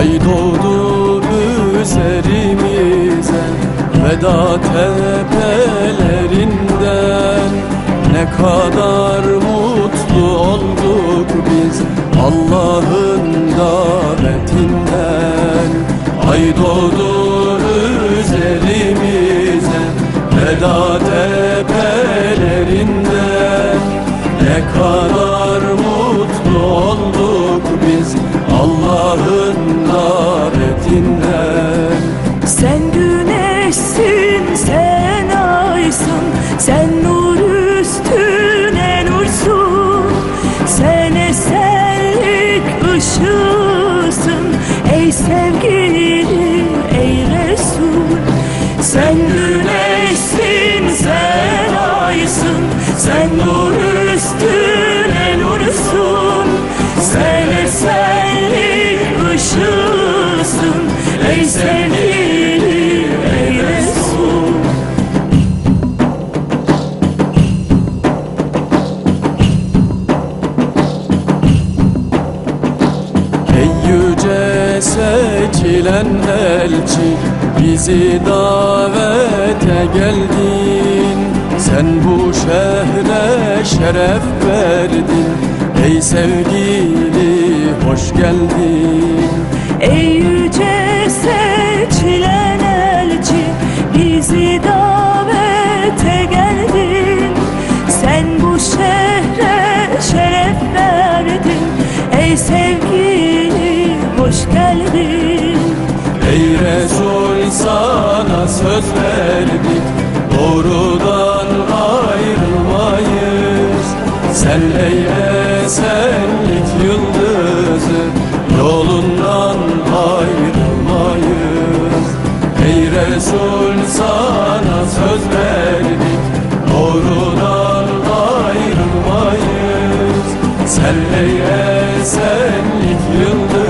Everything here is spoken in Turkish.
Ay doğdu üzerimize Veda tepelerinden. Ne kadar mutlu olduk biz Allah'ın davetinden Ay doğdu üzerimize Veda tepelerinden. Ne kadar ey sevgili, ey Resul. Sen güneşsin, sen aysın, sen nur üstüne nursun. Sen esenlik ışığısın, ey sevgili, seçilen elçi Bizi davete geldin. Sen bu şehre şeref verdin. Ey sevgili hoş geldin. Ey yüce seçilen elçi bizi davete geldin. Sen bu şehre şeref verdin. Ey sevgili hoş geldin Resul sana söz verdik Doğrudan ayrılmayız. Sen eyle senlik yıldızı Yolundan ayrılmayız. Ey Resul sana söz verdik Doğrudan ayrılmayız. Sen eyle senlik yıldızı